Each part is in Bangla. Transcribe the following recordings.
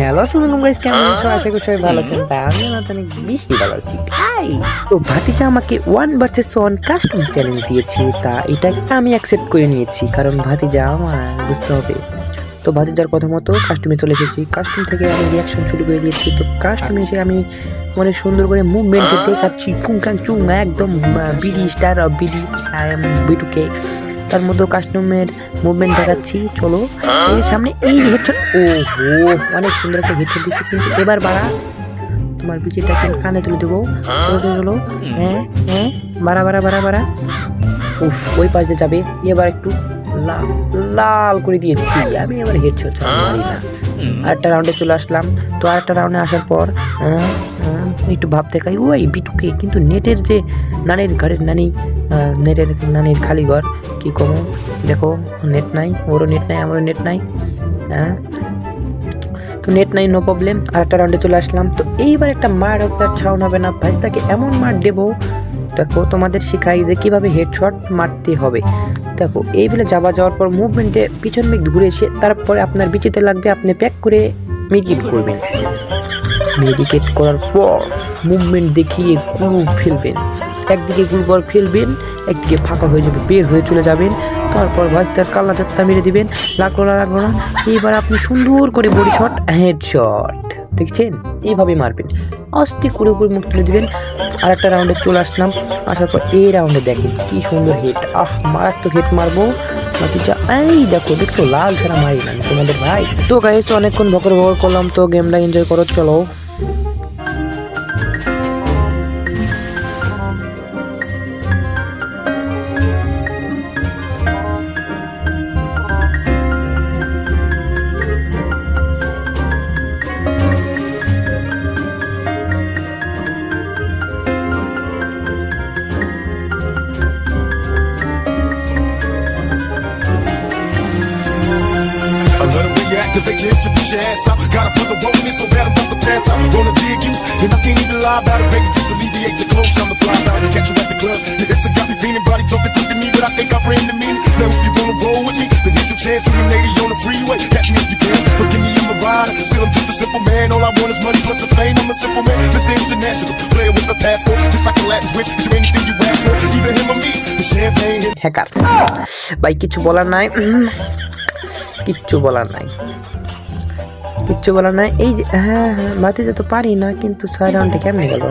হ্যালো আসসালামু গাইস কেমন আছো আশা করি সবাই ভালো আছেন। তাই আমি আমার অনেক বেশি ভালো আছি। ভাই তো ভাতিজা আমাকে one versus one custom challenge দিয়েছে তা এটা আমি অ্যাকসেপ্ট করে নিয়েছি কারণ ভাতিজা আমার বুঝতে হবে। তো ভাতিজার কথা মতো কাস্টমে চলে এসেছি। কাস্টম থেকে আমি রিয়াকশন শুরু করে দিয়েছি। তো কাস্টমে এসে আমি অনেক সুন্দর করে মুভমেন্টে দেখাচ্ছি। চুং চুং একদম BD star of BD I am বিটুকে তার মধ্যে কাস্টমের মুভমেন্ট দেখাচ্ছি, চলো। এই সামনে এই হেডশট ও হো অনেক সুন্দর একটা হেডশট দিচ্ছি, কিন্তু এবার বাড়া। তোমার বিচিটা কেন তুলে দেবো। চলো হ্যাঁ হ্যাঁ বাড়া বাড়া বাড়া বাড়া। উফ, ওই পাশ দিয়ে যাবে। এবার একটু লাল লাল করে দিয়েছি। আমি এবার হেডশট ছাড়া না। আরেকটা রাউন্ডে চলে আসলাম। তো আরেকটা রাউন্ডে আসার পর আহ, আহ, একটু ভাব দেখাই ওই বিটুকে কিন্তু নেটের যে নানির ঘরের নানি নেটের নানির খালি ঘর কি কমো? দেখো নেট নাই ওরও নেট নাই আমারও নেট নাই হ্যাঁ? তো নেট নাই নো প্রবলেম আর একটা রাউন্ডে চলে আসলাম। তো এইবার একটা মার হবে ছাউন হবে না ভাই তাকে এমন মার দেবো দেখো তোমাদের শিখাই যে কীভাবে হেডশট মারতে হবে। দেখো। এই বেলে যাওয়া যাওয়ার পর মুভমেন্টে পিছন মেঘ ঘুরে এসে তারপরে আপনার বিচিতে লাগবে আপনি প্যাক করে মেডিকেট করবেন। মেডিকেট করার পর মুভমেন্ট দেখিয়ে গ্রুপ ফেলবেন। একদিকে গুরু বল ফেলবেন, একদিকে ফাঁকা হয়ে যাবে, বের হয়ে চলে যাবেন। তারপর ভাজতার কাল্লা চাত্তা মেরে দিবেন। লাগল না লাগল না। এইবার আপনি সুন্দর করে বডি শট হেড শট দেখছেন? এইভাবে মারবেন। আস্তে করে উপরে মুখ তুলে দিবেন। আর একটা রাউন্ডে চলে আসলাম। আসার পর এই রাউন্ডে দেখেন কি সুন্দর হেড আহ, মারাত্মক হেড মারবো। এই দেখো, দেখছ? লাল ছাড়া মারি না তোমাদের ভাই। তো গাইস অনেকক্ষণ ভকর ভকর করলাম, তো গেমটা এনজয় করো, চলো। the way you activate your hips and push your ass out. Gotta put the roll in it so bad I'm about to pass out. Wanna dig you, and I can't even lie about it, baby. Just alleviate your clothes, I'm the fly out. Catch you at the club, your hips have got me feeling, body talking through to me, but I think I bring the meaning. Now if you wanna roll with me, then get some chance for me, lady on the freeway. Catch me if you can, but give me I'm a rider. Still I'm just a simple man, all I want is money plus the fame. I'm a simple man, Mr. International, player with a passport, just like a Latin switch. Is there anything you ask for? Either him or me, the champagne hit. Hacker ভাই কিছু বলার নাই উম, কিচ্ছু বলার নাই। কিচ্ছু বলার নাই। এই যে হ্যাঁ হ্যাঁ ভাতিজা তো পারি না, কিন্তু ছয় রাউন্ডে কেমনে গেল।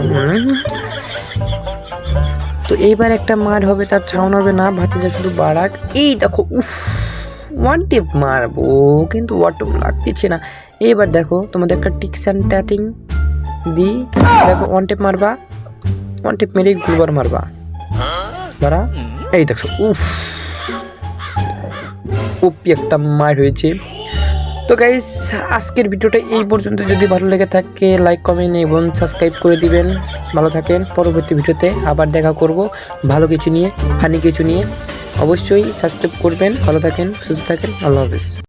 তো এইবার একটা মার হবে, তার ছাউন হবে না, ভাতিজা শুধু বাড়াক এই দেখো, উফ ওয়ান টিপ মারবো? কিন্তু ওয়াটুপ লাগতেছে না। এইবার দেখো, তোমাদের একটা টিক্স অ্যান্ড ট্যাটিং দি দেখো ওয়ান টেপ মারবা ওয়ান টেপ মেরেই গুলবার মারবা। বাড়া এই দেখো, উফ। উপি একটা মার হয়েছে। তো গাইস আজকের ভিডিওটা এই পর্যন্ত। যদি ভালো লেগে থাকে লাইক কমেন্ট এবং সাবস্ক্রাইব করে দিবেন। ভালো থাকেন, পরবর্তী ভিডিওতে আবার দেখা করব। ভালো কিছু নিয়ে হানি কিছু নিয়ে, অবশ্যই সাবস্ক্রাইব করবেন। ভালো থাকেন, সুস্থ থাকেন। আল্লাহ হাফিজ।